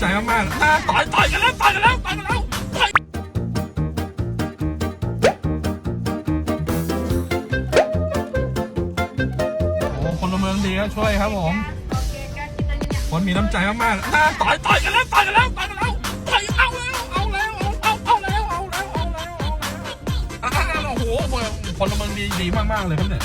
ใจมากๆอ่าต่อยต่อยกันแล้วต่อยกันแล้วต่อยกันแล้วต่อยโอ้คนละเมืองดีก็ช่วยครับผม คนมีน้ำใจมากๆอ่าต่อยต่อยกันแล้วต่อยกันแล้วต่อยกันแล้วต่อยเอาแล้วเอาแล้วเอาเอาเอาแล้วเอาแล้วเอาแล้วเอาแล้วอ่าโอ้โหคนลเมืองดีดีมากๆเลยครับเนี่ย